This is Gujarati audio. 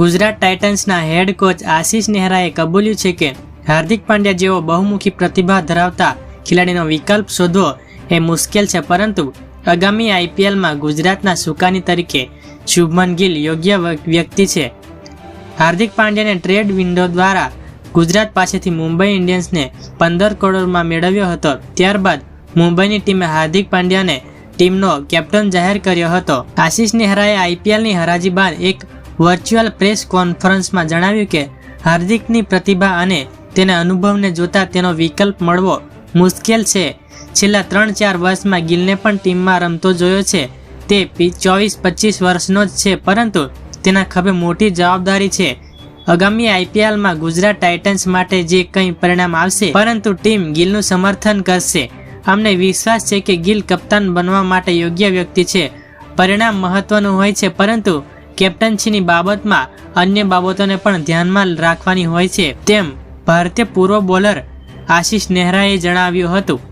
ગુજરાત ટાઇટન્સના હેડ કોચ આશિષ નેહરાએ કબૂલ્યું છે કે હાર્દિક પાંડ્યા જેવો બહુમુખી પ્રતિભા ધરાવતા ખેલાડીનો વિકલ્પ શોધવો એ મુશ્કેલ છે, પરંતુ આગામી આઈપીએલમાં ગુજરાતના સુકાની તરીકે શુભમન ગિલ યોગ્ય વ્યક્તિ છે. હાર્દિક પાંડ્યાને ટ્રેડ વિન્ડો દ્વારા ગુજરાત પાસેથી મુંબઈ ઇન્ડિયન્સને પંદર કરોડમાં મેળવ્યો હતો. ત્યારબાદ મુંબઈની ટીમે હાર્દિક પાંડ્યાને ટીમનો કેપ્ટન જાહેર કર્યો હતો. આશિષ નેહરાએ આઈપીએલની હરાજી બાદ એક વર્ચ્યુઅલ પ્રેસ કોન્ફરન્સમાં જણાવ્યું કે, હાર્દિકની પ્રતિભા અને તેના અનુભવને જોતા તેનો વિકલ્પ મળવો મુશ્કેલ છે. છેલ્લા ત્રણ ચાર વર્ષમાં ગિલને પણ ટીમમાં રમતો જોયો છે. તે ચોવીસ પચીસ વર્ષનો જ છે, પરંતુ તેના ખભે મોટી જવાબદારી છે. આગામી આઈપીએલમાં ગુજરાત ટાઇટન્સ માટે જે કંઈ પરિણામ આવશે, પરંતુ ટીમ ગિલનું સમર્થન કરશે. અમને વિશ્વાસ છે કે ગિલ કપ્તાન બનવા માટે યોગ્ય વ્યક્તિ છે. પરિણામ મહત્વનું હોય છે, પરંતુ કેપ્ટનશીની બાબતમાં અન્ય બાબતોને પણ ધ્યાનમાં રાખવાની હોય છે. તેમ ભારતીય પૂર્વ બોલર આશિષ નેહરાએ જણાવ્યું હતું.